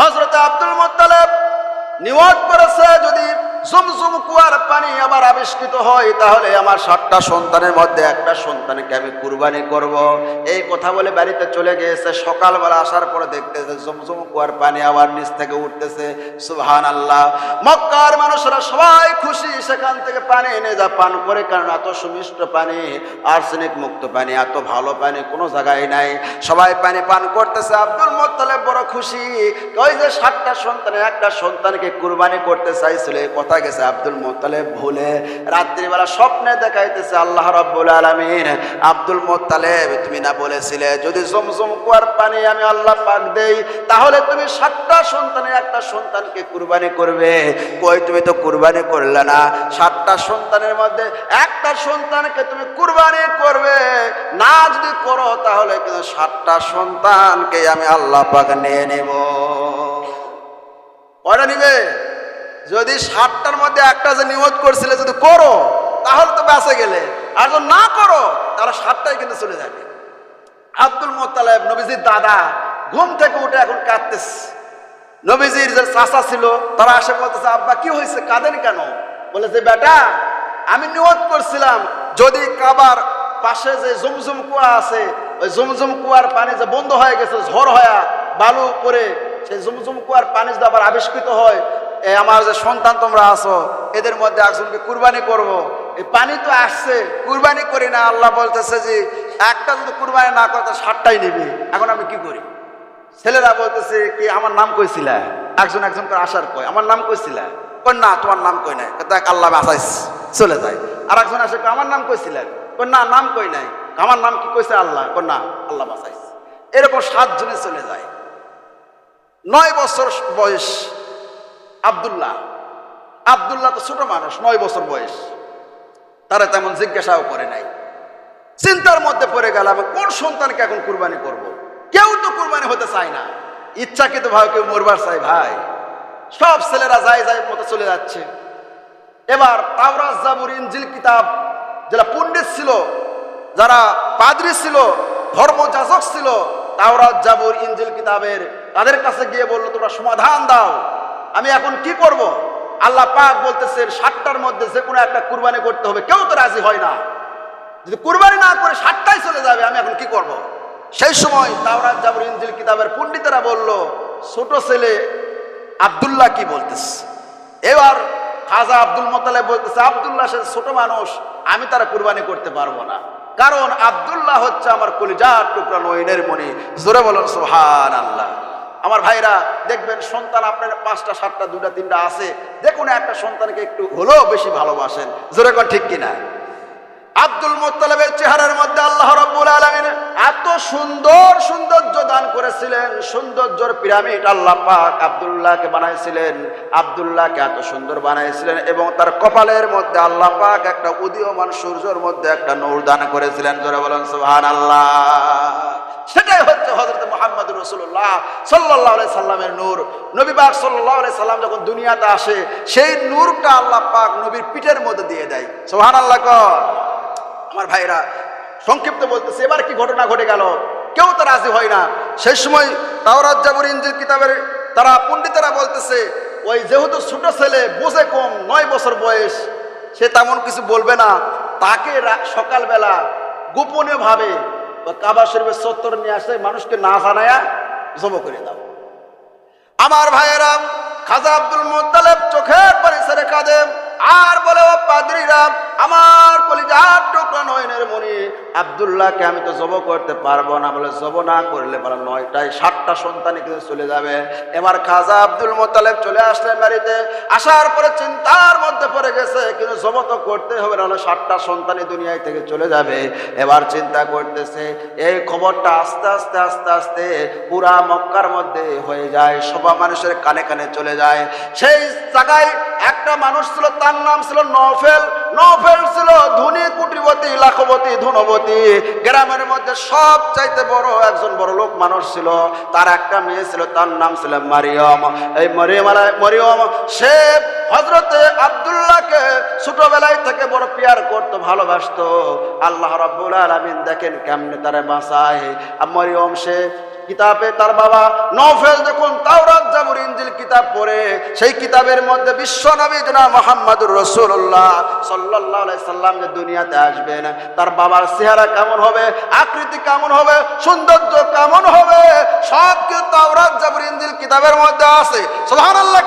হজরত আব্দুল মোত্তালেব নিয়োগ করেছে যদি জমজম কুয়ার পানি আবার আবিষ্কৃত হয়, তাহলে আমার সাতটা সন্তানের মধ্যে একটা সন্তানকে আমি কুরবানি করব। এই কথা বলে বাড়িতে চলে গিয়েছে। সকালবেলা আসার পরে দেখতেছে জমজম কুয়ার পানি আবার নিচ থেকে উঠতেছে। সুবহান আল্লাহ মক্কার মানুষরা সবাই খুশি, সেখান থেকে পানি এনে যা পান করে, কারণ এত সুমিষ্ট পানি, আর্সেনিক মুক্ত পানি, এত ভালো পানি কোনো জায়গায় নাই। সবাই পানি পান করতেছে। আব্দুল মোত্তালেব বড় খুশি। ওই যে সাতটা সন্তানের, একটা সন্তানকে কুরবানি করতে চাইছিল, এই কথা গেছে আব্দুল মোত্তালেব ভুলে রাত্রিবেলা স্বপ্নে দেখাইতেছে আল্লাহ রব্বুল আলমিন। আব্দুল মোত্তালেব, তুমি না বলেছিলে, যদি জমজম কুয়ার পানি আমি আল্লাহ পাক দেই, তাহলে তুমি সাতটা সন্তানের একটা সন্তানকে কুরবানি করবে। কই তুমি তো কুরবানি করলে না? সাতটা সন্তানের মধ্যে একটা সন্তানকে তুমি কুরবানি করবে। না যদি করো, তাহলে কিন্তু সাতটা সন্তানকে আমি আল্লাহ পাক নিয়ে নেব। কয়টা নিবে? যদি ষাটটার মধ্যে একটা যে নিয়ত করছিলে যদি করো, তাহলে তো বেঁচে গেলে। আর যদি না করো, তাহলে ষাটটাই কিন্তু চলে যাবে। আব্দুল মোত্তালেব, নবীজির দাদা, ঘুম থেকে উঠে এখন কাঁদতেছে। নবীজির যে চাষা ছিল, তারা আসে বলতেছে, আব্বা, কি হয়েছে? কাঁদেন কেন? বলেছে বেটা, আমি নিয়ত করছিলাম। যদি কাবার পাশে যে জমজম কুয়া আছে, ওই জমজম কুয়ার পানি যে বন্ধ হয়ে গেছে, ঝড় হয়ে বালু করে সেই জমজম কুয়ার পানি যদি আবার আবিষ্কৃত হয় এই আমার যে সন্তান তোমরা আছো, এদের মধ্যে একজনকে কুরবানি করব। এই পানি তো আসছে, কুরবানি করি না, আল্লাহ বলতেছে যে, একটা যদি কুরবানি না করে ষাটটাই নিবি। এখন আমি কি করি? ছেলেরা বলতেছে কি, আমার নাম কইছিল? একজন একজন করে আসার কয়, আমার নাম কইছিল? কই না, তোমার নাম কই নাই। দেখ, আল্লাহ বাসাইস চলে যায়। আর একজন আসে, আমার নাম কইছিলেন কই না, নাম কই নাই। আমার নাম কি কইছে আল্লাহ? কই না, আল্লাহ বাসাইস এরকম সাতজনে চলে যায়। নয় বছর বয়স আব্দুল্লাহ। আব্দুল্লাহ তো ছোট মানুষ, নয় বছর বয়স। তারা তেমন জিজ্ঞাসাও করে নাই। চিন্তার মধ্যে পড়ে গেল, আমি কোন সন্তানকে এখন কুরবানি করব। কেউ তো কুরবানি হতে চায় না। ইচ্ছাকৃত ভাবে কেউ মরবার চাই ভাই। সব ছেলেরা যায় যায় মতো চলে যাচ্ছে। এবার তাওরাজ জাবুর ইঞ্জিল কিতাব যারা পণ্ডিত ছিল, যারা পাদ্রী ছিল, ধর্মযাজক ছিল তাওরাজ জাবুর ইঞ্জিল কিতাবের তাদের কাছে গিয়ে বলল, তোমরা সমাধান দাও। আমি এখন কি করব? আল্লাহ পাক বলতেছেন ষাটটার মধ্যে যে কোনো একটা কুরবানি করতে হবে। কেউ তো রাজি হয় না। যদি কুরবানি না করে ষাটটাই চলে যাবে, আমি এখন কি করব। সেই সময় তাওরাত জাবর ইঞ্জিল কিতাবের পণ্ডিতেরা বলল, ছোট ছেলে আব্দুল্লাহ কি বলতেছে? এবার খাজা আব্দুল মোতালে বলতেছে, আব্দুল্লাহ সে ছোট মানুষ, আমি তারা কুরবানি করতে পারব না। কারণ আব্দুল্লাহ হচ্ছে আমার কলিজার টুকরা নয়নের মনি জোরে বলুন সোহান আল্লাহ আমার ভাইরা, দেখবেন সন্তান আপনার পাঁচটা, সাতটা, দুটা, তিনটা আছে, যে কোনো একটা সন্তানকে একটু হলেও বেশি ভালোবাসেন। জোরে কর ঠিক কিনা? আব্দুল মোত্তালেবের চেহারার মধ্যে আল্লাহ রব্বুল আলমিন এত সুন্দর সৌন্দর্য দান করেছিলেন, সৌন্দর্যর পিরামিড আল্লাহ পাক আব্দুল্লাহকে বানাইছিলেন, আব্দুল্লাহকে এত সুন্দর বানাইছিলেন এবং তার কপালের মধ্যে আল্লাহ পাক একটা উদীয়মান সূর্যের মধ্যে একটা নূর দান করেছিলেন, জোরে বলেন সুবহান আল্লাহ সেটাই হচ্ছে হজরত মোহাম্মদ রসুল্লাহ সাল্লাহ সাল্লামের নূর। নবী পাক সাল্লাহ সাল্লাম যখন দুনিয়াতে আসে, সেই নূরটা আল্লাহ পাক নবীর পিঠের মধ্যে দিয়ে দেয়। সোহান আল্লাহ কর। আমার ভাইরা সংক্ষিপ্ত বলতেছে, এবার কি ঘটনা ঘটে গেল? কেউ তো রাজি হয় না। সেই সময় তাওরাত জাবর ইঞ্জিল কিতাবের তারা পণ্ডিতেরা বলতেছে, ওই যেহেতু ছোট ছেলে, বোঝে কম, নয় বছর বয়স, সে তেমন কিছু বলবে না। তাকে সকালবেলা গোপনীয় ভাবে কাবা শরীফের সত্তর নিয়ে আসে, মানুষকে না জানায়া জব করে দাও। আমার ভাইয়েরা, খাজা আব্দুল মোত্তালেব চোখের পরিসরে কাঁদে আর বলে, ও পাদ্রীরা, আমার কলিজার টুকরা নয়নের মনি আব্দুল্লাহকে আমি তো জব করতে পারব না। বলে, জব না করলে পারে নয়টায় সাতটা সন্তানই কিন্তু চলে যাবে। এবার খাজা আব্দুল মোতালেব চলে আসলেন বাড়িতে। আসার পরে চিন্তার মধ্যে পড়ে গেছে, কিন্তু জব তো করতে হবে, নাহলে সাতটা সন্তানই দুনিয়ায় থেকে চলে যাবে। এবার চিন্তা করতেছে, এই খবরটা আস্তে আস্তে আস্তে আস্তে পুরা মক্কার মধ্যে হয়ে যায় সবা মানুষের কানে কানে চলে যায়। সেই জায়গায় একটা মানুষ ছিল, তার নাম ছিল নফেল নফেল ছিল ধনী কুটিপতি লাখপতি ধনবতী গ্রামের মধ্যে সব চাইতে বড় একজন বড় লোক মানুষ ছিল। তার একটা মেয়ে ছিল, তার নাম ছিল মারিয়ম। এই মরিয়ম মরিয়ম, সে হজরতে আব্দুল্লাহকে ছোটবেলায় থেকে বড় পেয়ার করতো, ভালোবাসতো। আল্লাহ রাব্বুল আলামিন দেখেন কেমনে তারা বাঁচায়। মরিয়ম, সে কিতাবে তার বাবা নফেল যখন তাওরাত জাবুর ইঞ্জিল কিতাব পড়ে, সেই কিতাবের মধ্যে বিশ্ব নবী জনা মোহাম্মদুর রসুল্লাহ সাল্লাহ সাল্লাম যে দুনিয়াতে আসবেন, তার বাবার চেহারা কেমন হবে, আকৃতি কেমন হবে, সৌন্দর্য কেমন হবে, সব কিছু তাওরাত জাবুর ইঞ্জিল কিতাবের মধ্যে আছে। সোহান আল্লাহ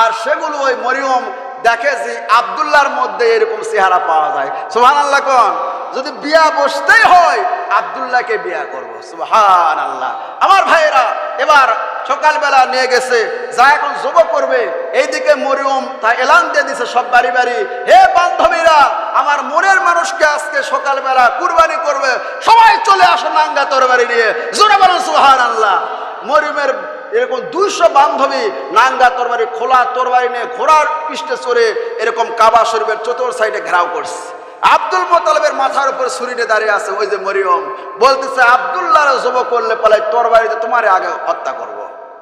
আর সেগুলো ওই মরিয়ম দেখে যে আবদুল্লাহর মধ্যে এরকম চেহারা পাওয়া যায়। সুহান আল্লাহ কন? যদি বিয়া বসতেই হয়, আবদুল্লাহকে বিয়া করব। সুহান আল্লাহ আমার ভাইয়েরা, এবার সকালবেলা নিয়ে গেছে, যা এখন যোগ করবে, এইদিকে মরিয়ম তা এলান দিয়ে দিছে সব বাড়ি বাড়ি। হে বান্ধবীরা, আমার মনের মানুষকে আজকে সকালবেলা কুরবানি করবে। সবাই চলে আসো নাঙ্গা তরবারি নিয়ে। জোরে বলুন সুহান আল্লাহ মরিয়মের এরকম দুইশো বান্ধবী নাঙ্গা তরবারি, খোলা তরবারি নিয়ে ঘোড়ার পৃষ্ঠে চড়ে এরকম কাবা শরীফের চতুর সাইডে ঘেরাও করছে। আব্দুল মোতালেবের মাথার উপর ছুরিতে দাঁড়িয়ে আছে ওই যে মরিয়ম। বলতেছে আবদুল্লাহ জব করলে পালাই তরবারিতে তোমার আগে হত্যা করব।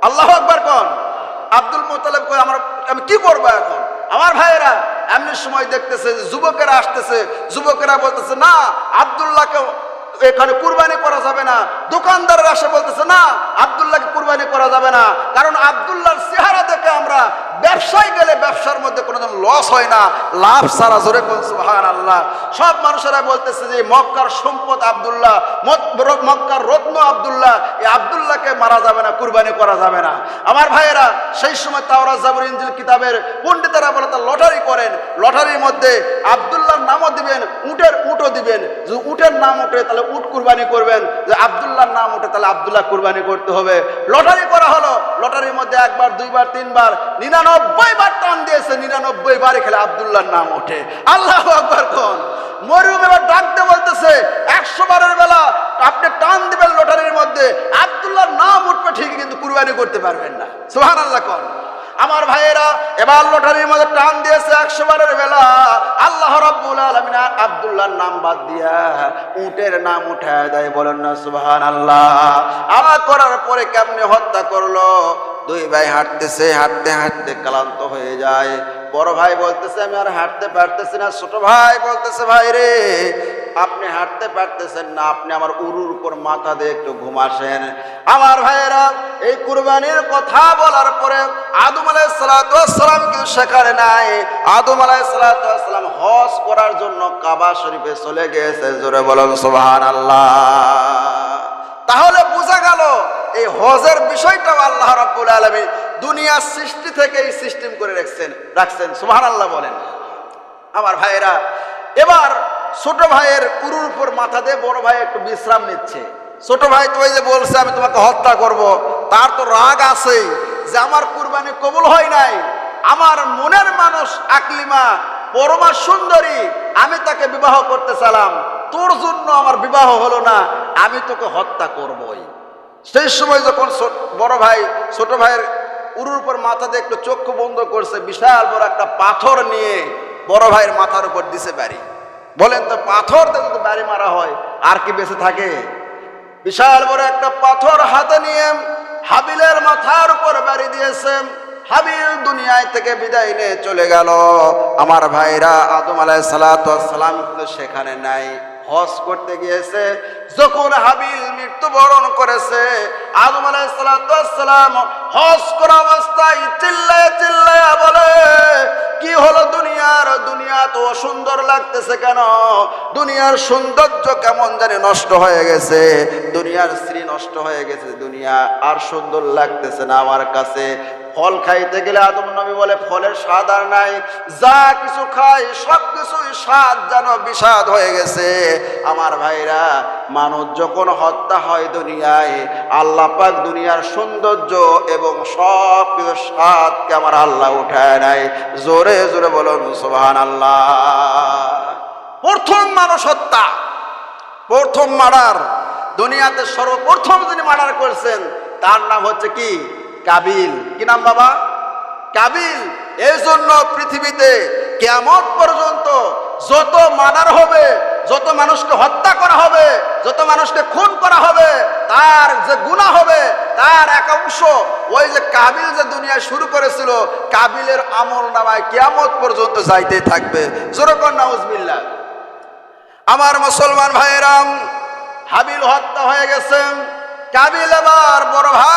আল্লাহ একবার কন। আব্দুল মোতালেব কয়, আমার, আমি কি করব এখন? আমার ভাইয়েরা এমনি সময় দেখতেছে, যুবকেরা আসতেছে। যুবকেরা বলতেছে, না আবদুল্লাহকে এখানে কুরবানি করা যাবে না। দোকানদাররা আসে বলতেছে, না, আবদুল্লাহকে কুরবানি করা যাবে না। কারণ আবদুল্লাহর চেহারা দেখে আমরা ব্যবসায় গেলে ব্যবসার মধ্যে কোনোদিন লস হয় না। লাভ সারা জোরে আল্লাহ সব মানুষেরা বলতেছে যে, মক্কার সম্পদ আবদুল্লাহ মক্কার রত্ন আবদুল্লাহ এই আবদুল্লাহকে মারা যাবে না, কুরবানি করা যাবে না। আমার ভাইয়েরা, সেই সময় তাওরা জাবর ইঞ্জিল কিতাবের পণ্ডিতেরা বলে, তা লটারি করেন। লটারির মধ্যে আবদুল্লাহর নামও দিবেন, উটের উটও দিবেন। যদি উটের নাম উঠে তাহলে উট কুরবানি করবেন, যে আবদুল্লাহর নাম ওঠে, তাহলে আবদুল্লাহ কুরবানি করতে হবে। লটারি করা হলো, লটারির মধ্যে একবার, দুইবার, তিনবার, নিরানব্বই বার টান দিয়েছে, নিরানব্বই বারে খেলে আবদুল্লাহর নাম ওঠে। আল্লাহ আকবার কোন? মরিয়ম এবার ডাকতে বলতেছে, একশো বারের বেলা আপনি টান দিবেন লটারির মধ্যে, আবদুল্লাহর নাম উঠবে ঠিকই, কিন্তু কুরবানি করতে পারবেন না। সোহান আল্লাহ কোন? আমার ভাইয়েরা, এবার লটারির মধ্যে টান দিয়েছে একশো বারের বেলা আল্লাহ রব্বুল আলমিন আবদুল্লাহর নাম বাদ দিয়া উটের নাম উঠায় দেয়, বলেন না সুবহান আল্লাহ আমার করার পরে কেমনে হত্যা করল? দুই ভাই হাঁটতেছে, হাঁটতে হাঁটতে ক্লান্ত হয়ে যায়। বড় ভাই বলতেছে, আমি আর হাঁটতে পারতেছি না। ছোট ভাই বলতেছে, ভাই রে আপনি হাঁটতে পারতেছেন না, আপনি আমার উরুর উপর মাথা দিয়ে একটু ঘুমাসেন। আমার ভাইয়েরা, এই কুরবানির কথা বলার পরে আদম আলাই সালাম কিন্তু সেখানে নাই। আদম আলাই সালাম হজ করার জন্য কাবা শরীফে চলে গিয়েছে, জোরে বলেন সোহান আল্লাহ তাহলে বোঝা গেল, এই হজের বিষয়টাও আল্লাহ রাব্বুল আলামিন দুনিয়ার সৃষ্টি থেকে এই সিস্টেম করে রাখছেন রাখছেন। সুবহানাল্লাহ বলেন। আমার ভাইয়েরা, এবার ছোট ভাইয়ের উরুর উপর মাথা দিয়ে বড় ভাই একটু বিশ্রাম নিচ্ছে। ছোট ভাই তো যে বলছে, আমি তোমাকে হত্যা করব, তার তো রাগ আছেই যে আমার কুরবানি কবুল হয় নাই। আমার মনের মানুষ আকলিমা, পরমা সুন্দরী, আমি তাকে বিবাহ করতে চালাম তোর জন্য আমার বিবাহ হলো না, আমি তোকে হত্যা করবই। সেই সময় যখন বড় ভাই, ছোট ভাইয়ের উরুর উপর মাথা দিয়ে একটু চক্ষু বন্ধ করছে, বিশাল বড় একটা পাথর নিয়ে বড় ভাইয়ের মাথার উপর দিছে বাড়ি। বলেন তো পাথর যদি বাড়ি মারা হয়, আর কি বেঁচে থাকে? বিশাল বড় একটা পাথর হাতে নিয়ে হাবিলের মাথার উপর বাড়ি দিয়েছে। হাবিল দুনিয়ায় থেকে বিদায় নিয়ে চলে গেল। আমার ভাইরা আদম আলাই সালাম কিন্তু সেখানে নাই। হজ করতে গিয়েছে, যখন হাবিল মৃত্যুবরণ করেছে, আদম আলাই সালাম হজ করা অবস্থায় চিল্লায় চিল্লায় বলে, কি হলো দুনিয়ার? দুনিয়া তো সুন্দর লাগতেছে কেন? দুনিয়ার সৌন্দর্য কেমন জানি নষ্ট হয়ে গেছে। দুনিয়ার স্ত্রী নষ্ট হয়ে গেছে, দুনিয়া আর সুন্দর লাগতেছে না আমার কাছে। ফল খাইতে গেলে আদম নবী বলে, ফলের স্বাদ আর নাই। যা কিছু খাই, সব কিছুই স্বাদ যেন বিষাদ হয়ে গেছে। আমার ভাইরা, মানুষ যখন হত্যা হয় দুনিয়ায়, আল্লাহ পাক দুনিয়ার সৌন্দর্য এবং সব কিছু স্বাদকে আমার আল্লাহ উঠায় নাই। জোরে জোরে বলুন সুবহান আল্লাহ প্রথম মানুষ হত্যা, প্রথম মার্ডার। দুনিয়াতে সর্বপ্রথম যিনি মার্ডার করছেন, তার নাম হচ্ছে কি? কাবিল। কি নাম বাবা? কাবিল। এই জন্য পৃথিবীতে কেমন পর্যন্ত যত মার্ডার হবে, যত মানুষকে হত্যা করা হবে, যত মানুষকে খুন করা হবে, তার যে গুণা হবে, তার এক অংশ ওই যে কাবিল যে দুনিয়া শুরু করেছিল, কাবিলের আমল নামায় কেয়ামত পর্যন্ত যাইতে থাকবে। জোরকর নাউজবিল্লা আমার মুসলমান ভাইয়েরাম, হাবিল হত্যা হয়ে গেছে। কাবিল এবার বড় ভাইকে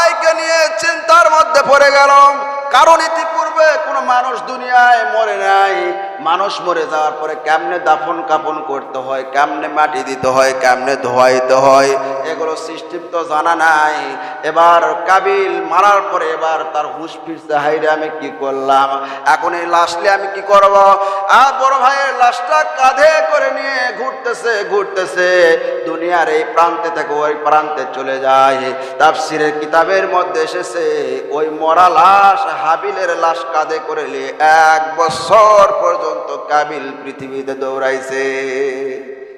কারণ ইতিপূর্বে কোনো মানুষ দুনিয়ায় মরে নাই। মানুষ মরে যাওয়ার পরে কেমনে দাফন কাপন করতে হয়, কেমনে মাটি দিতে হয়, কেমনে ধোয়াইতে হয়, এগুলো সিস্টেম তো জানা নাই। এবার কাবিল মারার পরে এবার তার হুশ ফিরছে হাইরে আমি কি করলাম? এখন এই লাশলে আমি কি করব? আর বড় ভাইয়ের লাশটা কাঁধে করে নিয়ে ঘুরতেছে ঘুরতেছে। দুনিয়ার এই প্রান্তে থেকে ওই প্রান্তে চলে যায়। তাফসিরের কিতাবের মধ্যে এসেছে, ওই মরা লাশ হাবিলের লাশ কাঁধে করে নিয়ে এক বছর পর্যন্ত কাবিল পৃথিবীতে দৌড়াইছে।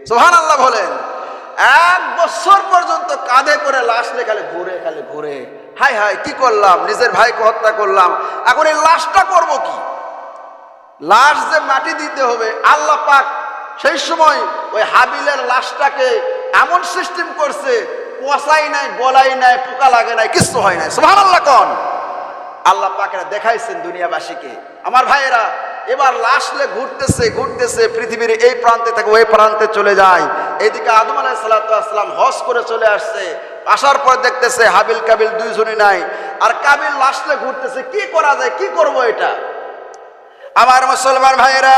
সোহান আল্লাহ বলেন, এক বছর পর্যন্ত কাঁধে করে লাশ নিয়ে খালি ঘুরে খালি ঘুরে। হাই হাই কি করলাম? নিজের ভাইকে হত্যা করলাম। এখন এই লাশটা করব কি? লাশ যে মাটি দিতে হবে, আল্লাহ পাক সেই সময় ওই হাবিলের লাশটাকে এমন সিস্টেম করছে, পচাই নাই গলাই নাই, পোকা লাগে নাই, কিচ্ছু হয় নাই। সুভান আল্লাহ কন। আল্লাহ পাকেরা দেখাইছেন দুনিয়াবাসীকে। আমার ভাইয়েরা, এবার লাশলে ঘুরতেছে ঘুরতেছে, পৃথিবীর এই প্রান্তে থেকে ওই প্রান্তে চলে যায়। এদিকে আদম আলাহ সাল্লাম হজ করে চলে আসছে। আসার পর দেখতেছে হাবিল কাবিল দুইজনই নাই। আর কাবিল লাশলে ঘুরতেছে, কি করা যায়, কি করব এটা? আমার মুসলমান ভাইয়েরা,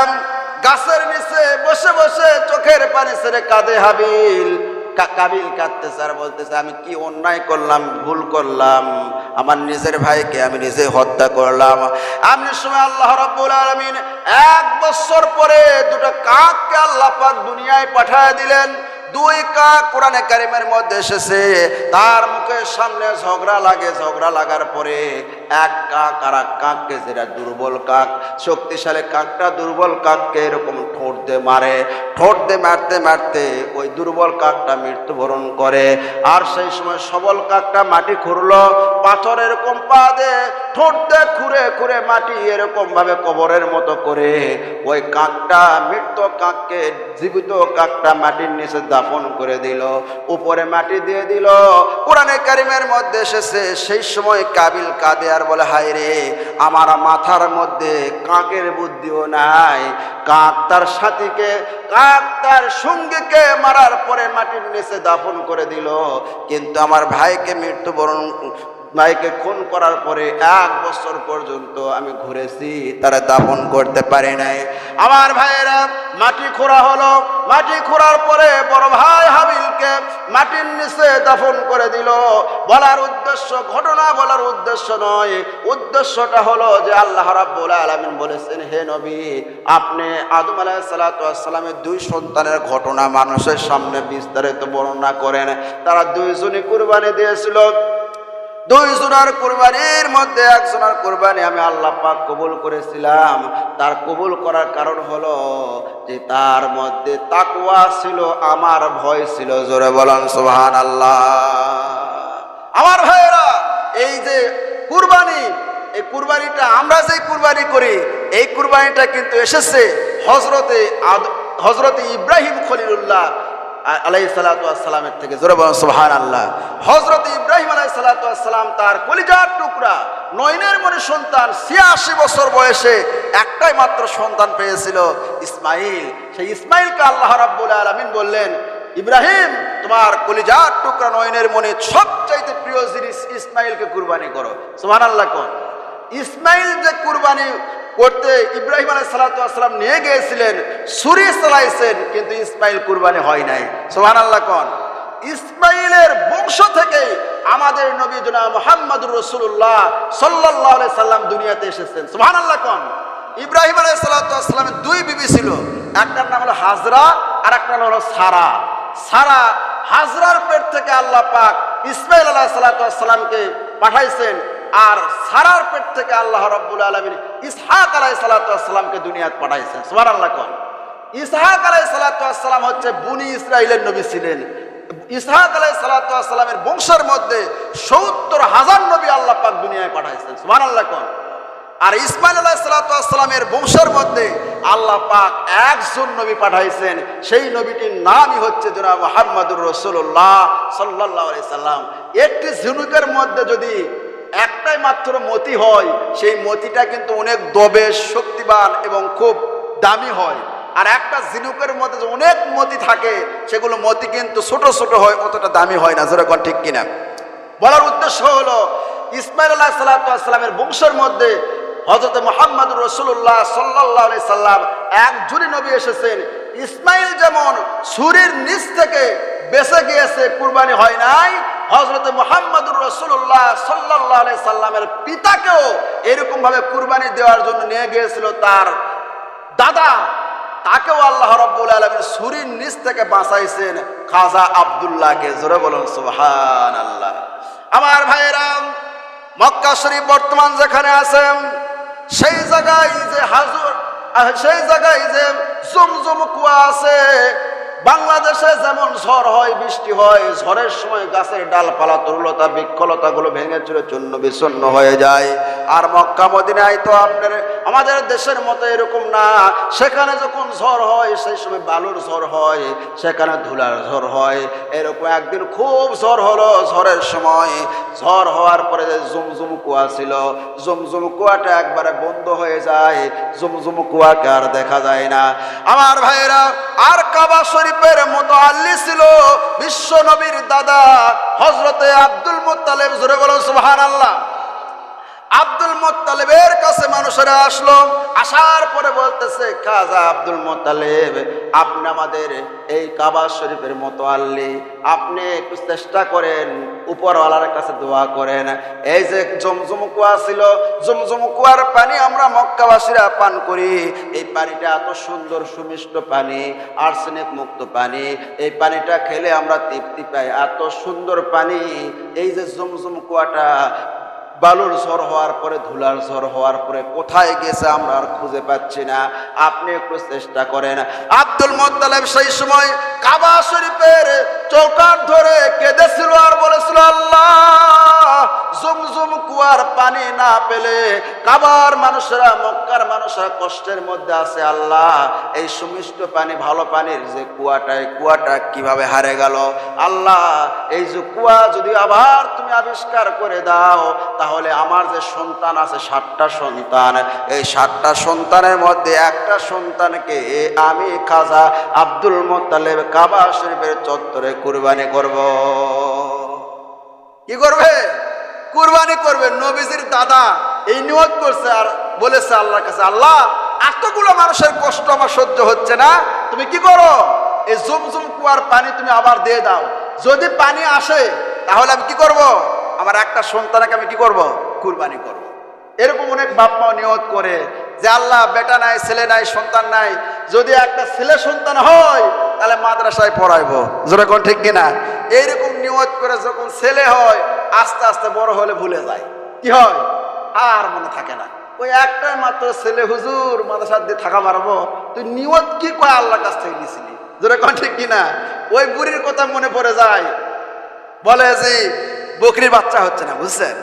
গাছের নিচে বসে বসে চোখের পানি ছেড়ে কাঁদে হাবিল। কাবিল কাঁদতেছে আর বলতেছে, আমি কি অন্যায় করলাম, ভুল করলাম? আমার নিজের ভাইকে আমি নিজে হত্যা করলাম। আমি সময় আল্লাহ রব্বুল আলমিন এক বছর পরে দুটো কাককে আল্লাহ পাক দুনিয়ায় পাঠায় দিলেন। দুই কাক কোরআনে কারিমের মধ্যে এসেছে, তার মুখের সামনে ঝগড়া লাগে, ঝগড়া লাগার পরে এক কাক আর এক কাককে যেটা দুর্বল কাক, শক্তিশালী কাকটা দুর্বল কাককে এরকম ঠোঁট দিয়ে মারে, ঠোঁট দিয়ে মারতে মারতে ওই দুর্বল কাকটা মৃত্যুবরণ করে। আর সেই সময় সবল কাকটা মাটি খুঁড়লো পাথর এরকম পা দে ঠোঁট দিয়ে খুঁড়ে খুঁড়ে মাটি এরকম ভাবে কবরের মতো করে ওই কাকটা মৃত কাককে জীবিত কাকটা মাটির নিচে দাফন করে দিল, উপরে মাটি দিয়ে দিল। কোরআনে কারিমের মধ্যে এসেছে, সেই সময় কাবিল কাঁদে আর বলে, হায় রে, আমার মাথার মধ্যে কাকের বুদ্ধিও নাই। কাক তার সাথীকে, কাক তার সঙ্গীকে মারার পরে মাটির নিচে দাফন করে দিল। কিন্তু আমার ভাইকে মৃত্যুবরণ ভাইকে খুন করার পরে এক বছর পর্যন্ত আমি ঘুরেছি, তারা দাফন করতে পারে নাই। আমার ভাইয়েরা, মাটি খোঁড়া হলো। মাটি খোঁড়ার পরে বড় ভাই হাবিলকে মাটির নিচে দাফন করে দিল। বলার উদ্দেশ্য, ঘটনা বলার উদ্দেশ্য নয়। উদ্দেশ্যটা হলো যে আল্লাহ রাব্বুল আলামিন বলেছেন, হে নবী, আপনি আদম আলাইহিস সালামের দুই সন্তানের ঘটনা মানুষের সামনে বিস্তারিত বর্ণনা করেন। তারা দুইজনই কুরবানি দিয়েছিল। দুইজনের কোরবানির মধ্যে একজনের কোরবানি আমি আল্লাহ পাক কবুল করেছিলাম। তার কবুল করার কারণ হলো যে তার মধ্যে তাকুয়া ছিল, আমার ভয় ছিল। জোরে বলেন সুবহান আল্লাহ আমার ভাইয়েরা, এই যে কুরবানি, এই কুরবানিটা, আমরা যে কুরবানি করি, এই কুরবানিটা কিন্তু এসেছে হজরতে হজরতে ইব্রাহিম খলিলুল্লাহ আলাই সালাতামের থেকে জোরে বলেন সুবহান আল্লাহ হজরত ইব্রাহিম আলাই সালাতাম তার কলিজার টুকরা, নয়নের মনে সন্তান, ছিয়াশি বছর বয়সে একটাই মাত্র সন্তান পেয়েছিল, ইসমাইল। সেই ইসমাইলকে আল্লাহ রাব্বুল আলমিন বললেন, ইব্রাহিম, তোমার কলিজার টুকরা, নয়নের মনে সবচাইতে প্রিয় জিনিস ইসমাইলকে কুরবানি করো। সোহান আল্লাহ কোন। ইসমাইল যে কুরবানি করতে ইব্রাহিম আলাই সালাতাম নিয়ে গিয়েছিলেন সুরি চালাইছেন, কিন্তু ইসমাইল কুরবানি হয় নাই। সোহান আল্লাহ কন? ইসমাইলের বংশ থেকে আমাদের নবী জনা মোহাম্মদুর রসুল্লাহ সাল্লাহ সাল্লাম দুনিয়াতে এসেছেন। সোহান আল্লাহ কন? ইব্রাহিম আলাই সালাতামের দুই বিবি ছিল। একটার নাম হলো হাজরা আর একটা নাম হলো সারা। সারা হাজরার পেট থেকে আল্লাহ পাক ইসমাইল আলাহ সালাতামকে পাঠাইছেন। আর সারার পেট থেকে আল্লাহ রব্বুল আলমিন ইসহাক আলাই সালাতামকে দুনিয়াত পাঠাইছেন। সোহার আল্লাহ কন। ইসহাক আলাই সালাতাম হচ্ছে বুনি ইসরায়েলের নবী ছিলেন। ইসহাক আলাই সালাতামের বংশের মধ্যে সত্তর হাজার নবী আল্লাহ পাক দুনিয়ায় পাঠাইছেন। সোহার আল্লাহ কন। আর ইসমাইল আলাহ সালাতামের বংশের মধ্যে আল্লাহ পাক একজন নবী পাঠাইছেন। সেই নবীটির নামই হচ্ছে জনাব মোহাম্মদুর রসুল্লাহ সাল্লাহ সাল্লাম। একটি ঝিনুকের মধ্যে যদি একটাই মাত্র মতি হয়, সেই মতিটা কিন্তু অনেক দবে, শক্তিবান এবং খুব দামি হয়। আর একটা ঝিনুকের মধ্যে যে অনেক মতি থাকে, সেগুলো মতি কিন্তু ছোট ছোট হয়, অতটা দামি হয় না। যেরকম ঠিক কিনা? বলার উদ্দেশ্য হলো, ইসমাইল আল্লাহ সাল্লামের বংশের মধ্যে হজরত মোহাম্মদ রসুল্লাহ সাল্লাহ সাল্লাম এক জুরি নবী এসেছেন। ইসমাইল যেমন সুরির নিচ থেকে বেঁচে গিয়েছে, কুরবানি হয় নাই হজরত মোহাম্মদুর রসুল্লাহ সাল্লাহ সাল্লামের পিতাকেও এরকম ভাবে কুরবানি দেওয়ার জন্য নিয়ে গিয়েছিল তার দাদা। তাকেও আল্লাহ রব্বুল আলমীর সুরির নিচ থেকে বাঁচাইছেন খাজা আবদুল্লাহকে। জোরে বলুন সুবহান আল্লাহ আমার ভাইরাম মক্কা শরীফ বর্তমান যেখানে আছেন, সেই জায়গায় যে হাজুর সেই জায়গায় যে জমজম কুয়া আছে বাংলাদেশে যেমন ঝড় হয়, বৃষ্টি হয়, ঝড়ের সময় গাছের ডালপালা, তরুলতা বৃক্ষলতা গুলো ভেঙে চুরে চূন্য বিচ্ছন্ন হয়ে যায়। আর মক্কা মদিনায় তো আপনার আমাদের দেশের মতো এরকম না। সেখানে যখন ঝড় হয়, সেই সময় বালুর ঝড় হয়, সেখানে ধুলার ঝড় হয়। এরকম একদিন খুব ঝড় হলো ঝড়ের সময়। ঝড় হওয়ার পরে যে জুমজুম কুয়া ছিল জুমজুম কুয়াটা একবারে বন্ধ হয়ে যায়। জুমজুম কুয়াকে আর দেখা যায় না। আমার ভাইয়েরা, আর কাবা শরীফের মতো আল্লি ছিল বিশ্ব নবীর দাদা হজরতে আব্দুল মুত্তালেব। জোরে বলো সুবহান আল্লাহ আব্দুল মোত্তালেবের কাছে মানুষেরা আসলো, আসার পরে বলতেছে, খাজা আব্দুল মোত্তালেব, আপনি আমাদের এই কাবা শরীফের মতো আল্লি আপনি একটু চেষ্টা করেন, উপরওয়ালার কাছে দোয়া করেন। এই যে জমজম কুয়া ছিল জমজম কুয়ার পানি আমরা মক্কাবাসীরা পান করি। এই পানিটা এত সুন্দর, সুমিষ্ট পানি, আর্সেনিক মুক্ত পানি, এই পানিটা খেলে আমরা তৃপ্তি পাই। এত সুন্দর পানি, এই যে জমজম কুয়াটা বালুর ঝড় হওয়ার পরে, ধুলার ঝড় হওয়ার পরে কোথায় গেছে আমরা আর খুঁজে পাচ্ছি না। আপনি একটু চেষ্টা করেন। আব্দুল মোত্তালেব সেই সময় কাবা শরীফের চৌকাট ধরে কেঁদেছিল আর বলেছিল, আল্লাহ জুমজুম কুয়ার পানি না পেলে কাবার মানুষেরা, মক্কার মানুষেরা কষ্টের মধ্যে আছে। আল্লাহ, এই সুমিষ্ট পানি, ভালো পানির যে কুয়াটায় কুয়াটা কীভাবে হারে গেল? আল্লাহ, এই যে কুয়া যদি আবার তুমি আবিষ্কার করে দাও, তাহলে আমার যে সন্তান আছে, সাতটা সন্তান। এই সাতটা সন্তানের মধ্যে একটা সন্তানকে আমি খাজা আব্দুল মোত্তালেব কাবা শরীফের চত্বরে কুরবানি করব। কি করবে? কুরবানি করবে। নবীজির দাদা এই নিয়োগ করছে আর বলেছে আল্লাহর কাছে, আল্লাহ, এতগুলো মানুষের কষ্ট আমার সহ্য হচ্ছে না। তুমি কি করো? এই জুমজুম কুয়ার পানি তুমি আবার দিয়ে দাও। যদি পানি আসে, তাহলে আমি কি করব? আমার একটা সন্তানকে আমি কি করব? কুরবানি করব। এরকম অনেক বাপ মা নিয়ত করে যে, আল্লাহ, বেটা নাই, ছেলে নাই, সন্তান নাই, যদি একটা ছেলে সন্তান হয়, তাহলে মাদ্রাসায় পড়াইবো। জোরে কোন ঠিক কিনা? এইরকম নিয়ত করে যখন ছেলে হয়, আস্তে আস্তে বড় হলে ভুলে যায়। কি হয়? আর মনে থাকে না। ওই একটাই মাত্র ছেলে হুজুর, মাদ্রাসার দিয়ে থাকা পারব। তুই নিয়ত কি কয় আল্লাহ কাছ থেকে নিয়েছিলি? জোরে কোন ঠিক কিনা? ওই বুড়ির কথা মনে পড়ে যায়। বলে যে বকরির বাচ্চা হচ্ছে না, বুঝছেন?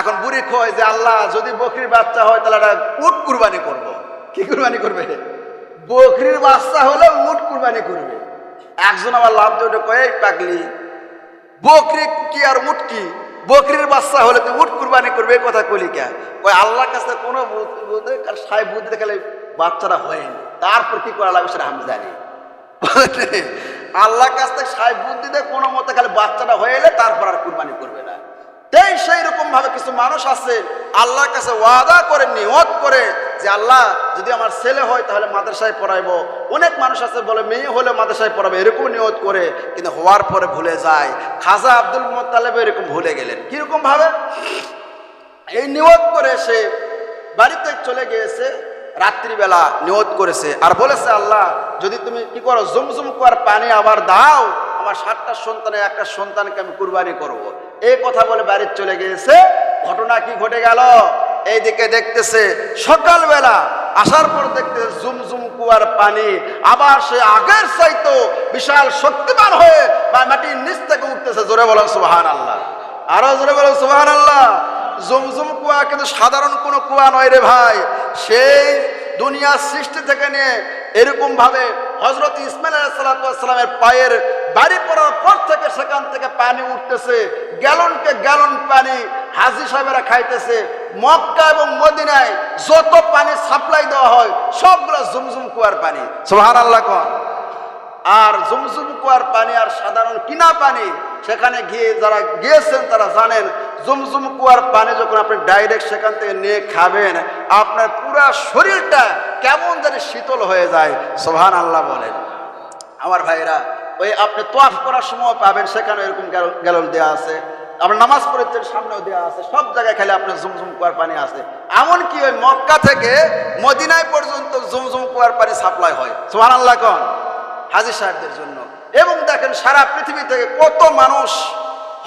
এখন বুড়ি কয় যে, আল্লাহ, যদি বকরির বাচ্চা হয়, তাহলে একটা উট কুরবানি করব। কি কুরবানি করবে? বকরির বাচ্চা হলে উট কুরবানি করবে। একজন আবার লাভ দিয়ে ওটা কয়ে পাগলি, বকরি কি আর উট কি? বকরির বাচ্চা হলে তুই উট কুরবানি করবে? এই কথা কলি কে? ওই আল্লাহর কাছে কোনো সাহেব বুদ্ধি দেখালে বাচ্চারা হয়নি। তারপর কি করা লাগবে সেটা আমি জানি। আল্লাহর কাছ থেকে সাহেব বুদ্ধি দিয়ে, কোনো মতে খালি বাচ্চাটা হয়ে এলে তারপর আর কুরবানি করবে না। তাই সেই রকম ভাবে কিছু মানুষ আছে, আল্লাহর কাছে ওয়াদা করে, নিয়ত করে যে, আল্লাহ, যদি আমার ছেলে হয় তাহলে মাদ্রাসায় পড়াইবো। অনেক মানুষ আছে, বলে, মেয়ে হলে মাদ্রাসায় পড়াবে। এরকম নিয়ত করে, কিন্তু হওয়ার পরে ভুলে যায়। খাজা আব্দুল মোত্তালেব এরকম ভুলে গেলেন। কীরকম ভাবে এই নিয়ত করে সে বাড়িতে চলে গিয়েছে। রাত্রিবেলা নিয়ত করেছে। আর বলেছে আল্লাহ, যদি তুমি কি করো জুমজুম করার পানি আবার দাও, আমার সাতটা সন্তানে একটা সন্তানকে আমি কুরবানি করব। এই কথা বলে বাড়ির চলে গিয়েছে। ঘটনা কি ঘটে গেল? এইদিকে দেখতেছে, সকালবেলা আসার পর দেখতে জুমজুম কুয়ার পানি আবার সে আগের চাইতো বিশাল শক্তিমান হয়ে বা মাটির নিচ থেকে উঠতেছে। জোরে বলেন সুবাহান আল্লাহ আরও জোরে বলেন সুবাহান আল্লাহ জমজম কুয়া, কিন্তু সাধারণ কোনো কুয়া নয় রে ভাই। সেই দুনিয়ার সৃষ্টি থেকে নিয়ে এরকম ভাবে হজরত ইসমাইল সালামের পায়ের বাড়ি পড়ার পর থেকে সেখান থেকে পানি উঠতেছে, গ্যালনকে গ্যালন পানি হাজি সাহেবেরা খাইতেছে। মক্কা এবং মদিনায় যত পানি সাপ্লাই দেওয়া হয়, সবগুলো জুমজুম কুয়ার পানি। সোহান আল্লাহ কন। আর জুমজুম কুয়ার পানি আর সাধারণ কিনা পানি, সেখানে গিয়ে যারা গিয়েছেন তারা জানেন জুমজুম কুয়ার পানি যখন আপনি ডাইরেক্ট সেখান থেকে নিয়ে খাবেন, আপনার পুরা শরীরটা কেমন যেন শীতল হয়ে যায়। সোহান আল্লাহ বলেন। আমার ভাইরা ওই আপনি তোয়াফ করার সময় পাবেন সেখানে এরকম গ্যালন দেওয়া আছে। আপনার নামাজ পড়েছেন, সামনেও দেওয়া আছে। সব জায়গায় খেলে আপনার জুমজুম কুয়ার পানি আছে। এমনকি ওই মক্কা থেকে মদিনায় পর্যন্ত জুমজুম কুয়ার পানি সাপ্লাই হয়। সোহান আল্লাহ কন। হাজির সাহেবদের জন্য। এবং দেখেন সারা পৃথিবী থেকে কত মানুষ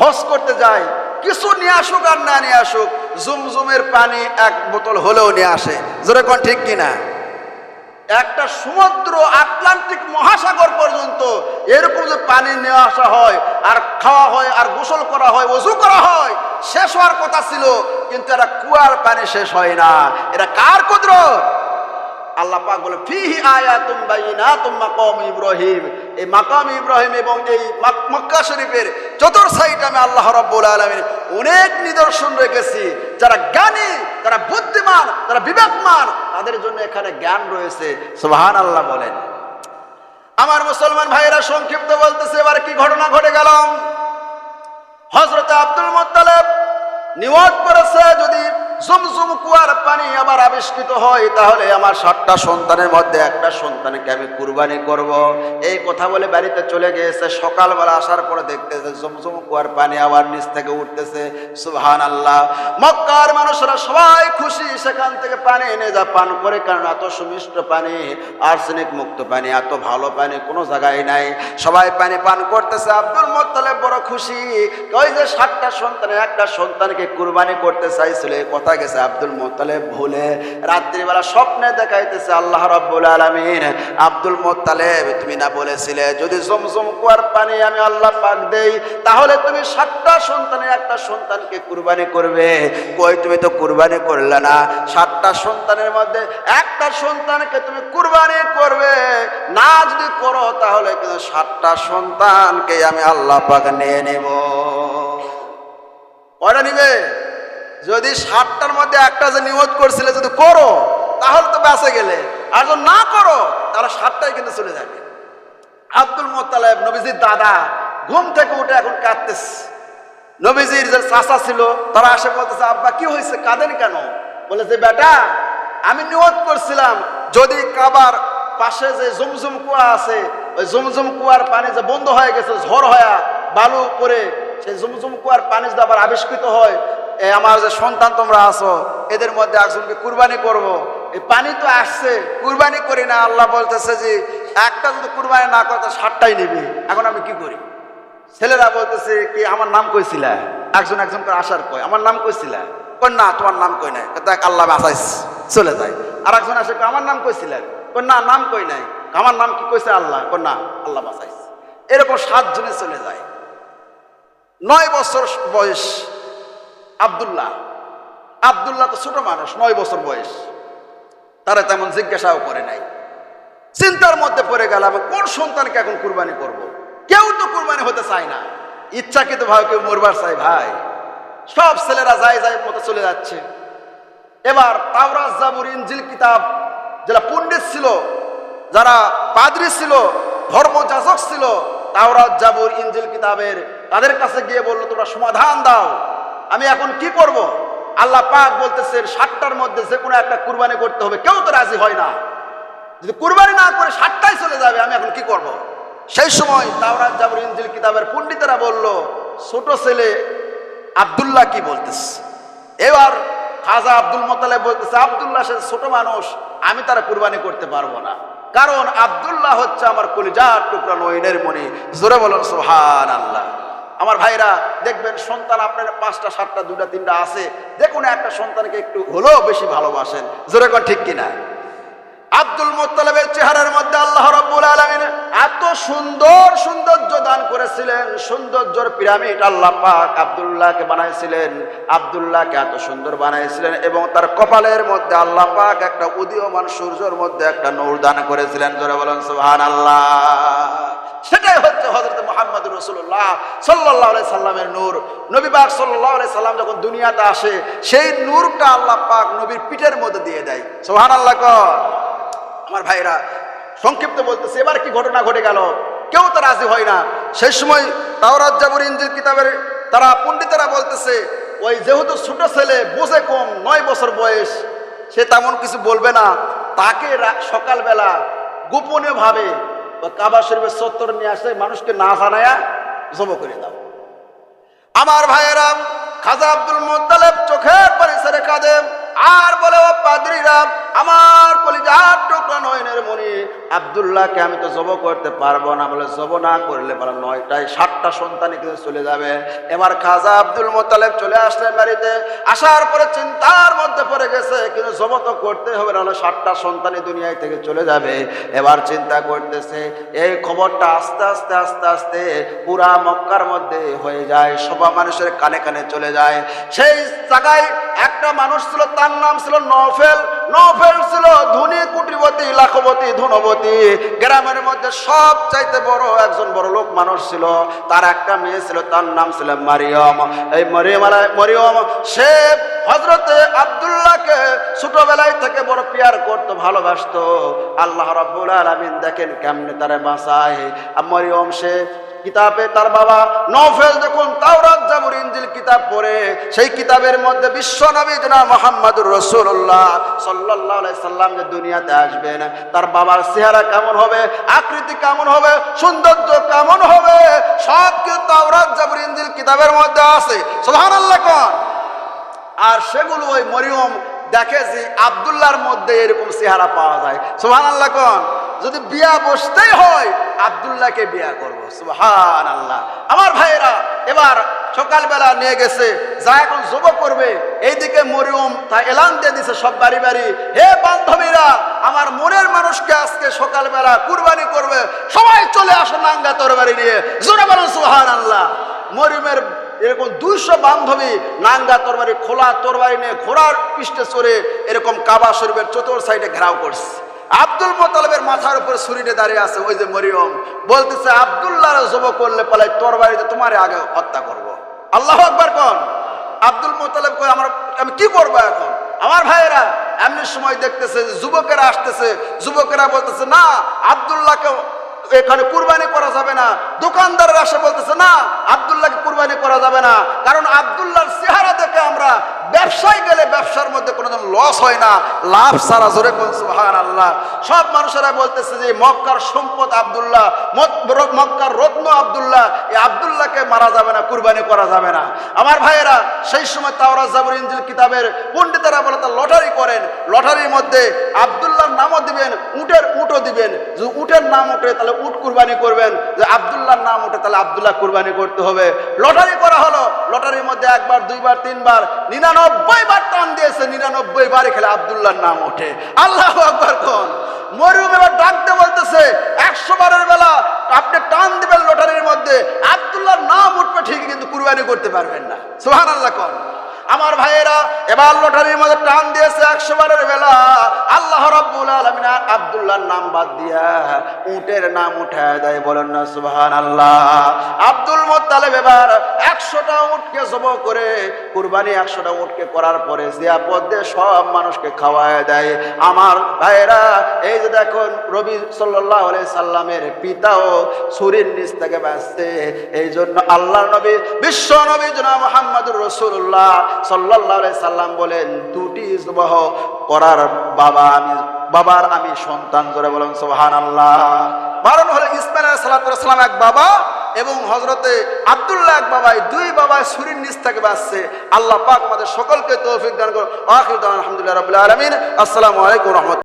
হজ করতে যায়। কিছু নিয়ে আসুক আর না নিয়ে আসুক, জুমজুমের পানি এক বোতল হলেও নিয়ে আসে। জোরে কোন ঠিক কিনা? একটা সমুদ্র আটলান্টিক মহাসাগর পর্যন্ত এরকম যে পানি নিয়ে আসা হয়, আর খাওয়া হয়, আর গোসল করা হয় ওজু করা হয়, শেষ হওয়ার কথা ছিল, কিন্তু এটা কুয়ার পানি শেষ হয় না। এটা কার কুদরত? আল্লাহ পাক বলে, ফিহি আয়াতুম বাইনাতুম মাকাম ইব্রাহিম। এই মাকাম ইব্রাহিম এবং এই মাক- মক্কা শরীফের চতুর সাইড আমি আল্লাহ রাব্বুল আলামিন অনেক নিদর্শন রেখেছি। যারা জ্ঞানী যারা বুদ্ধিমান যারা বিবেকমান, তাদের জন্য এখানে জ্ঞান রয়েছে। সুবহানাল্লাহ বলেন। আমার মুসলমান ভাইয়েরা, সংক্ষিপ্ত বলতেছে, এবার কি ঘটনা ঘটে গেল? হজরত আব্দুল মোত্তালেব নিয়োগ করেছে যদি জুমজুম কুয়ার পানি আবার আবিষ্কৃত হয়, তাহলে আমার সাতটা সন্তানের মধ্যে একটা সন্তানকে আমি কুরবানি করব। এই কথা বলে বাড়িতে চলে গিয়েছে। সকালবেলা আসার পরে দেখতেছে জুমজুম কুয়ার পানি আবার নিচ থেকে উঠতেছে। সুবহান আল্লাহ মক্কার মানুষরা সবাই খুশি, সেখান থেকে পানি এনে যা পান করে, কারণ এত সুমিষ্ট পানি, আর্সেনিক মুক্ত পানি, এত ভালো পানি কোনো জায়গায় নাই। সবাই পানি পান করতেছে। আব্দুল মোত্তালেব বড় খুশি। ওই যে সাতটা সন্তানের একটা সন্তানকে কুরবানি করতে চাইছিল, এই কথা গেছে আব্দুল মোত্তালেব ভুলে। রাত্রিবেলা স্বপ্নে দেখাইতেছে আল্লাহ রব্বুল আলমিন। আব্দুল মোত্তালেব, তুমি না বলেছিলে, যদি জমজম কুয়ার পানি আমি আল্লাহ পাক দেই, তাহলে তুমি সাতটা সন্তানের একটা সন্তানকে কুরবানি করবে। কই তুমি তো কুরবানি করলে না? সাতটা সন্তানের মধ্যে একটা সন্তানকে তুমি কুরবানি করবে। না যদি করো, তাহলে কিন্তু সাতটা সন্তানকে আমি আল্লাহ পাক নিয়ে নেব। কয়টা নিবে? যদি ষাটটার মধ্যে একটা যে নিয়োগ করছিলে যদি করো, তাহলে তো বেঁচে গেলে। আর যদি না করো, তাহলে ষাটটাই কিন্তু চলে যাবে। আব্দুল মোত্তালেব, নবীজির দাদা, ঘুম থেকে উঠে এখন কাঁদতেছে। নবীজির যে চাষা ছিল, তারা আসে বলতেছে, আব্বা, কি হয়েছে? কাঁদেন কেন? বলেছে বেটা, আমি নিয়োগ করছিলাম। যদি কাবার পাশে যে জমজম কুয়া আছে, ওই জমজম কুয়ার পানি যে বন্ধ হয়ে গেছে, ঝড় হয়ে বালু পরে সেই জমজম কুয়ার পানি যদি আবার আবিষ্কৃত হয় এই আমার যে সন্তান তোমরা আছো, এদের মধ্যে একজনকে কুরবানি করব। এই পানি তো আসছে, কুরবানি করি না, আল্লাহ বলতেছে যে, একটা যদি কুরবানি না করে তো ষাটটাই নিবি। এখন আমি কি করি? ছেলেরা বলতেছে কি, আমার নাম কইছিলা? একজন একজন করে আসার কয়, আমার নাম কইছিলা? কই না, তোমার নাম কই নাই। দেখ, আল্লাহ বাঁচাইস চলে যায় আর একজন আসে আমার নাম কইছিলেন কই না, নাম কই নাই। আমার নাম কি কইছে আল্লাহ? কই না, আল্লাহ বাঁচাইস এরকম সাতজনে চলে যায়। নয় বছর বয়স আব্দুল্লাহ। আব্দুল্লাহ তো ছোট মানুষ, নয় বছর বয়স। তারা তেমন জিজ্ঞাসাও করে নাই। চিন্তার মধ্যে পড়ে গেল, আমি কোন সন্তানকে এখন কুরবানি করব। কেউ তো কুরবানি হতে চায় না। ইচ্ছাকৃত ভাবে কেউ মরবার চাই ভাই। সব ছেলেরা যায় যায় মতো চলে যাচ্ছে। এবার তাওরাজ জাবুর ইঞ্জিল কিতাব, যারা পণ্ডিত ছিল, যারা পাদ্রি ছিল, ধর্মযাজক ছিল তাওরাজ জাবুর ইঞ্জিল কিতাবের তাদের কাছে গিয়ে বলল, তোমরা সমাধান দাও। আমি এখন কি করব? আল্লাহ পাক বলতেছেন সাতটার মধ্যে যে কোনো একটা কুরবানি করতে হবে। কেউ তো রাজি হয় না। যদি কুরবানি না করে সাতটাই চলে যাবে, আমি এখন কি করব। সেই সময় তাওরাত জাবর ইঞ্জিল কিতাবের পণ্ডিতেরা বলল, ছোট ছেলে আব্দুল্লাহ কি বলতেছে? এবার খাজা আব্দুল মোতালে বলতেছে, আবদুল্লাহ সে ছোট মানুষ, আমি তারা কুরবানি করতে পারব না। কারণ আব্দুল্লাহ হচ্ছে আমার কলিজার টুকরা নইনের মনি জোরে বলুন সোহান আল্লাহ আমার ভাইরা, দেখবেন সন্তান আপনার পাঁচটা, সাতটা দুটা তিনটা আছে। যে কোনো একটা সন্তানকে একটু হলেও বেশি ভালোবাসেন। জোরে কর, ঠিক কিনা? আব্দুল মোত্তালেবের চেহারার মধ্যে আল্লাহ রাব্বুল আলামিন এত সুন্দর সৌন্দর্য দান করেছিলেন, সৌন্দর্যর পিরামিড আল্লাহ পাক আব্দুল্লাহকে বানাইছিলেন। আব্দুল্লাহকে এত সুন্দর বানাইছিলেন এবং তার কপালের মধ্যে আল্লাহ পাক একটা উদীয়মান সূর্যের মধ্যে একটা নূর দান করেছিলেন। জোরে বলেন, সুবহানাল্লাহ। সেটাই হচ্ছে হজরত মোহাম্মদ রসুল্লাহ সাল্লাহ সাল্লামের নূর। নবী পাক সাল্লাহ সাল্লাম যখন দুনিয়াতে আসে, সেই নূরটা আল্লাহ পাক নবীর পিঠের মধ্যে দিয়ে দেয়। সোহান আল্লাহ আমার ভাইরা, সংক্ষিপ্ত বলতেছে, এবার কি ঘটনা ঘটে গেল? কেউ তো রাজি হয় না। সেই সময় তাওরাত জাবুর ইঞ্জিল কিতাবের তারা পণ্ডিতেরা বলতেছে, ওই যেহেতু ছোট ছেলে, বোঝে কম, নয় বছর বয়স, সে তেমন কিছু বলবে না। তাকে সকালবেলা গোপনীয় কাবা শরীফের সত্তর নিয়ে আসে মানুষকে না জানায়া জব করে দাও। আমার ভাইয়েরা, খাজা আব্দুল মোত্তালেব চোখের পরিসরে কাঁদে। আর বলে, ও পাদ্রীরা আমার কলিজার টুকরা নয়নের মনি আব্দুল্লাহকে আমি তো জব করতে পারব না বলে জব না করলে বলে নয়টায় সাতটা সন্তানই কিন্তু চলে যাবে। এবার খাজা আব্দুল মোতালেব চলে আসলেন বাড়িতে, আসার পরে চিন্তার মধ্যে পড়ে গেছে, কিন্তু জব তো করতে হবে নাহলে সাতটা সন্তানই দুনিয়ায় থেকে চলে যাবে। এবার চিন্তা করতেছে, এই খবরটা আস্তে আস্তে আস্তে আস্তে পুরা মক্কার মধ্যে হয়ে যায়, সবা মানুষের কানে কানে চলে যায়। সেই জায়গায় একটা মানুষ ছিল, তার নাম ছিল নফেল ধনী কুটিপতি, লাখপতি ধনবতী গ্রামের মধ্যে সব চাইতে বড় একজন বড় লোক মানুষ ছিল। তার একটা মেয়ে ছিল, তার নাম ছিল মারিয়ম। এই মরিয়ম মরিয়ম, সে হজরতে আব্দুল্লাহকে ছোটবেলায় থেকে বড় পিয়ার করতো, ভালোবাসতো। আল্লাহ রাব্বুল আলামিন দেখেন কেমনে তারে বাঁচায়। আর মরিয়ম, সে কিতাবে তার বাবা নফেল যখন তাওরাত জাবুর ইনজিল কিতাব পড়ে, সেই কিতাবের মধ্যে বিশ্ব নবী জনা মোহাম্মদুর রসুল্লাহ আলাইহি সাল্লাম যে দুনিয়াতে আসবেন, তার বাবার চেহারা কেমন হবে, আকৃতি কেমন হবে, সৌন্দর্য কেমন হবে, সব কিছু তাওরাত জাবুর ইনজিল কিতাবের মধ্যে আছে। সুবহানাল্লাহ কোন। আর সেগুলো ওই মরিয়ম দেখে যে আবদুল্লাহর মধ্যে এরকম চেহারা পাওয়া যায়। সোহান আল্লাহ কন। যদি বিয়া বসতেই হয় আবদুল্লাহকে বিয়া করব সুহান আল্লাহ আমার ভাইয়েরা, এবার সকালবেলা নিয়ে গেছে, যা এখন জব করবে, এইদিকে মরিয়ম, তা এলান দিয়ে দিছে সব বাড়ি বাড়ি। হে বান্ধবীরা, আমার মনের মানুষকে আজকে সকালবেলা কুরবানি করবে, সবাই চলে আসো নাঙ্গা তরবারি নিয়ে। জোরে বলুন সুহান আল্লাহ মরিয়মের এরকম দুইশো বান্ধবী নাঙ্গা তরবারি, খোলা তরবারি নিয়ে ঘোড়ার পৃষ্ঠে চড়ে এরকম কাবা শরীফের চতুর সাইডে ঘেরাও করছে। আব্দুল মোতালবের মাথার উপরে শরীরে দাঁড়িয়ে আছে, ওই যে মরিয়ম। বলতেছে আবদুল্লাহ জব করলে পালাই তোর বাড়িতে তোমার আগে হত্যা করব। আল্লাহ আকবার কন আব্দুল মোতালেব কয়, আমার, আমি কি করব এখন? আমার ভাইয়েরা এমনি সময় দেখতেছে, যুবকেরা আসতেছে, যুবকেরা বলতেছে, না, আবদুল্লাহকে এখানে কুরবানি করা যাবে না। দোকানদাররা আসে বলতেছে, না, আবদুল্লাহকে কুরবানি করা যাবে না। কারণ আবদুল্লাহর চেহারা দেখে আমরা ব্যবসায় গেলে ব্যবসার মধ্যে কোনোদিন লস হয় না। লাভ সারা জোরে সুহান আল্লাহ সব মানুষেরা বলতেছে যে, মক্কার সম্পদ আবদুল্লাহ মক্কার রত্ন আবদুল্লাহ। এই আবদুল্লাহকে মারা যাবে না, কুরবানি করা যাবে না। আমার ভাইয়েরা, সেই সময় তাওরা জাবর ইঞ্জিল কিতাবের পণ্ডিতেরা বলে তা লটারি করেন। লটারির মধ্যে আবদুল্লাহর নামও দিবেন, উটের উটও দিবেন। যদি উটের নাম ওঠে, তাহলে উট কুরবানি করবেন। যে আবদুল্লাহর নাম ওঠে, তাহলে আবদুল্লাহ কুরবানি করতে হবে। লটারি করা হলো। লটারির মধ্যে একবার, দুইবার, তিনবার, নিরানব্বই বার টান দিয়েছে, নিরানব্বই বারে খেলে আবদুল্লাহর নাম ওঠে। আল্লাহ আকবার কোন? মরিয়ম এবার ডাকতে বলতেছে, একশো বারের বেলা আপনি টান দিবেন লটারির মধ্যে করতে পারবেন না। সোহান আল্লাহ কোন। আমার ভাইয়েরা, এবার লটারির মধ্যে টান দিয়েছে একশো বারের বেলা। আল্লাহ রাব্বুল আলামিন আর আব্দুল্লাহর নাম বাদ দিয়া উটের নাম উঠায় দেয়, বলেন না সুবহান আল্লাহ আব্দুল মোত্তালেব এবার একশোটা উটকে জব করে, কুরবানি একশোটা উটকে করার পরে জিয়াপদ দিয়ে সব মানুষকে খাওয়ায় দেয়। আমার ভাইয়েরা, এই যে দেখুন, রবি সাল্লাহ সাল্লামের পিতাও ছুরির নিচ থেকে ব্যস্তে এই জন্য আল্লাহ নবী, বিশ্ব নবী জনা মোহাম্মদুর রসুল্লাহ সাল্লাম বলেন, দুটি জবাহ করার বাবা আমি, বাবার আমি সন্তান। ধরে বলেন সোহান আল্লাহ বারণ হলে, ইসমাইল এক বাবা এবং হজরতে আবদুল্লাহ এক বাবাই দুই বাবায় সুরির নিচ থেকে বাঁচছে। আল্লাহ পাক আমাদের সকলকে তৌফিক দান করুন আলহামদুলিল্লাহ রবিলাম আসসালামু আলাইকুম রহমত